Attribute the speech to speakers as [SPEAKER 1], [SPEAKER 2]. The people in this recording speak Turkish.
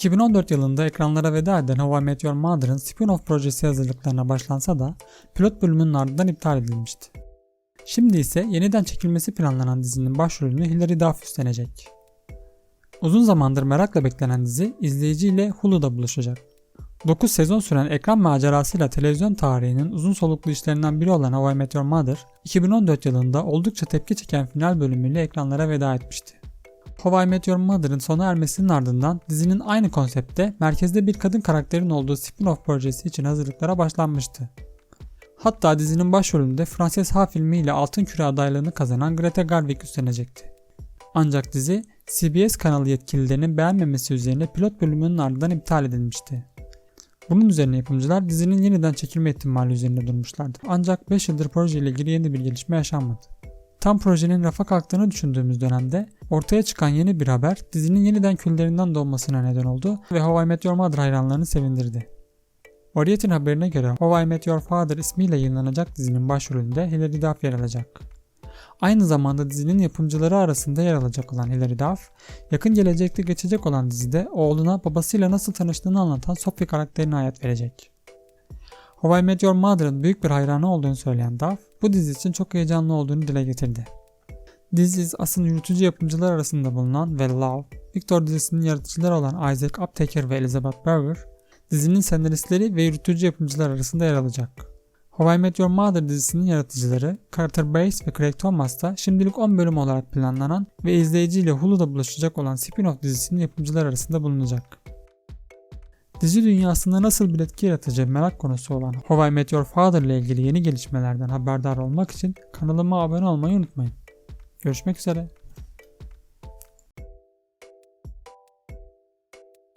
[SPEAKER 1] 2014 yılında ekranlara veda eden How I Met Your Mother'ın spin-off projesi hazırlıklarına başlansa da pilot bölümünün ardından iptal edilmişti. Şimdi ise yeniden çekilmesi planlanan dizinin başrolünü Hilary Duff üstlenecek. Uzun zamandır merakla beklenen dizi izleyiciyle Hulu'da buluşacak. 9 sezon süren ekran macerasıyla televizyon tarihinin uzun soluklu işlerinden biri olan How I Met Your Mother, 2014 yılında oldukça tepki çeken final bölümüyle ekranlara veda etmişti. How I Met Your Mother'ın sona ermesinin ardından dizinin aynı konsepte merkezde bir kadın karakterin olduğu spin-off projesi için hazırlıklara başlanmıştı. Hatta dizinin başrolünde Frances Ha filmiyle Altın Küre adaylığını kazanan Greta Gerwig üstlenecekti. Ancak dizi CBS kanalı yetkililerinin beğenmemesi üzerine pilot bölümünün ardından iptal edilmişti. Bunun üzerine yapımcılar dizinin yeniden çekilme ihtimali üzerinde durmuşlardı. Ancak 5 yıldır projeyle ilgili yeni bir gelişme yaşanmadı. Tam projenin rafa kalktığını düşündüğümüz dönemde ortaya çıkan yeni bir haber dizinin yeniden küllerinden doğmasına neden oldu ve How I Met Your Mother hayranlarını sevindirdi. Variet'in haberine göre How I Met Your Father ismiyle yayınlanacak dizinin başrolünde Hilary Duff yer alacak. Aynı zamanda dizinin yapımcıları arasında yer alacak olan Hilary Duff, yakın gelecekte geçecek olan dizide oğluna babasıyla nasıl tanıştığını anlatan Sophie karakterine hayat verecek. How I Met Your Mother'ın büyük bir hayranı olduğunu söyleyen Duff, bu dizi için çok heyecanlı olduğunu dile getirdi. Diziz asıl yürütücü yapımcılar arasında bulunan ve Love, Victor dizisinin yaratıcıları olan Isaac Aptaker ve Elizabeth Berger, dizinin senaristleri ve yürütücü yapımcılar arasında yer alacak. How I Met Your Mother dizisinin yaratıcıları Carter Bays ve Craig Thomas da şimdilik 10 bölüm olarak planlanan ve izleyiciyle Hulu'da buluşacak olan spin-off dizisinin yapımcılar arasında bulunacak. Dizi dünyasında nasıl bir etki yaratacağı merak konusu olan How I Met Your Father ile ilgili yeni gelişmelerden haberdar olmak için kanalıma abone olmayı unutmayın. Görüşmek üzere.